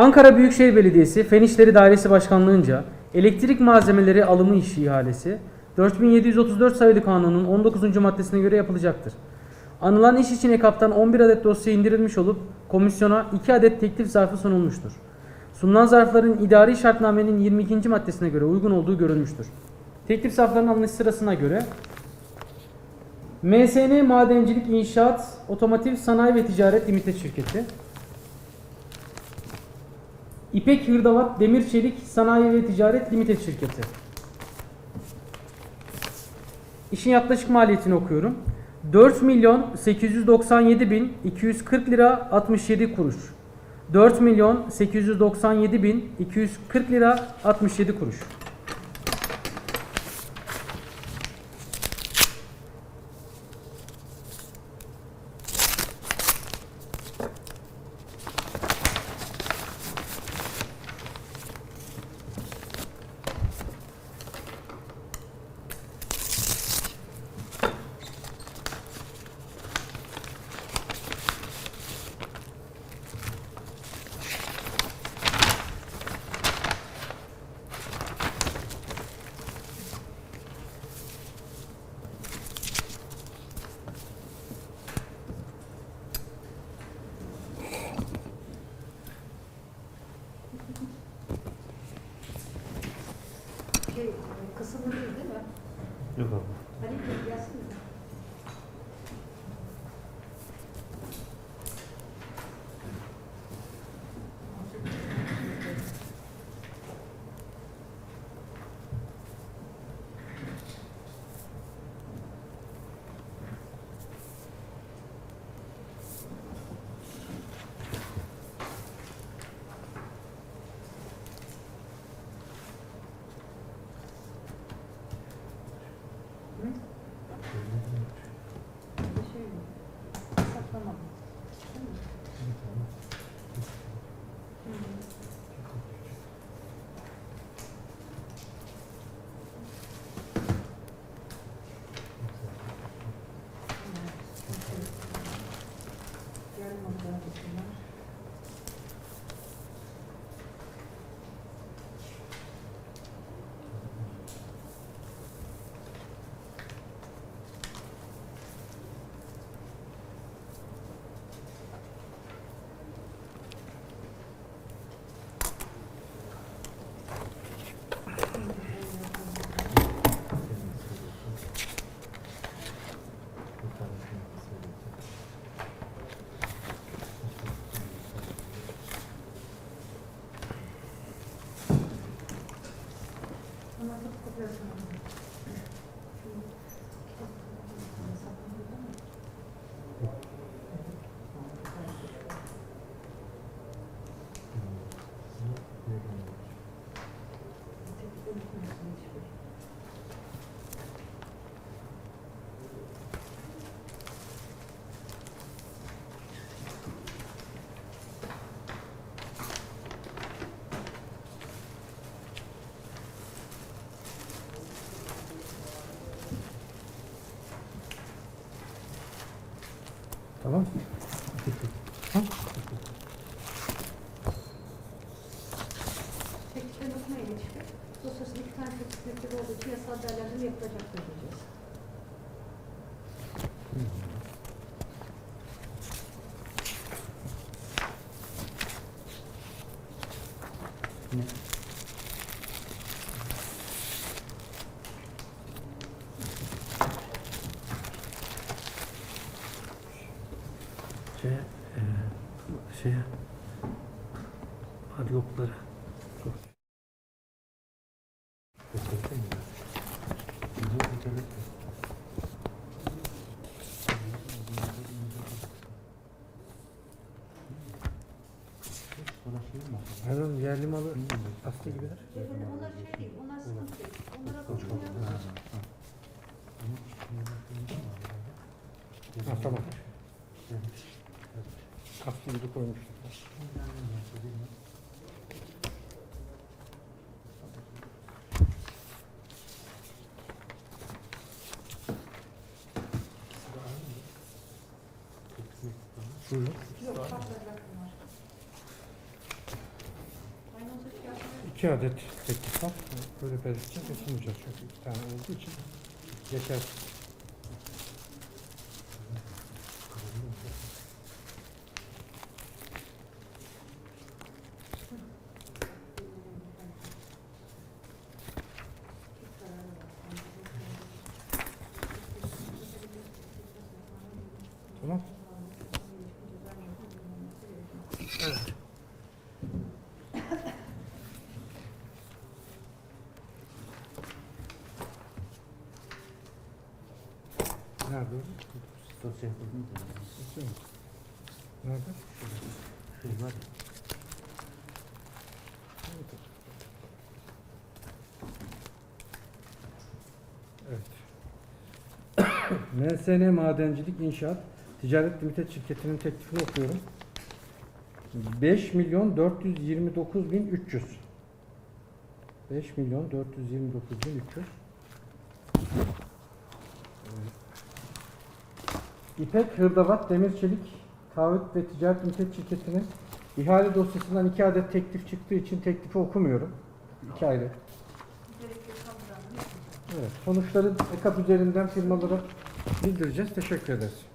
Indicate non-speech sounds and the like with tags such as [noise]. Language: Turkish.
Ankara Büyükşehir Belediyesi Fen İşleri Dairesi Başkanlığınca elektrik malzemeleri alımı işi ihalesi 4734 sayılı kanunun 19. maddesine göre yapılacaktır. Anılan iş için EKAP'tan 11 adet dosya indirilmiş olup komisyona 2 adet teklif zarfı sunulmuştur. Sunulan zarfların idari şartnamenin 22. maddesine göre uygun olduğu görülmüştür. Teklif zarflarının alınış sırasına göre MSN Madencilik İnşaat Otomotiv Sanayi ve Ticaret Limited Şirketi İpek Hırdavat Demir Çelik Sanayi ve Ticaret Limited Şirketi İşin yaklaşık maliyetini okuyorum. 4 milyon 897 bin 240 lira 67 kuruş. 4 milyon 897 bin 240 lira 67 kuruş. Şey, kısımlı değil değil mi? Yok abi. Hani gelsin mi? Ну, может. Tamam. Teklifleri okumaya geçtik. Dosyasında iki tane teklifleri olduğu için yasal değerlendirme yapılacaktır diyeceğiz. Şeye. Çok. Pardon yerli malı gibiler. Efendim onlar şey değil, onlar sıkıntı değil. Onlara. Ha, tamam. Rakam var. İki adet teklif var. Böyle belirteceğiz. Geçemeyeceğiz çünkü iki tane olduğu için. Geçer. Tamam. Nerede? Dosya. Dosya mı? Nerede? Var ya. Evet. [coughs] MSN Madencilik İnşaat Ticaret Limited şirketinin teklifini okuyorum. 5 milyon 429 bin 300. 5 milyon 429 bin 300. İpek Hırdavat Demir Çelik Taahhüt ve Ticaret Limited şirketinin ihale dosyasından iki adet teklif çıktığı için teklifi okumuyorum. İki ayrı. Evet, sonuçları EKAP üzerinden firmalara bildireceğiz. Teşekkür ederiz.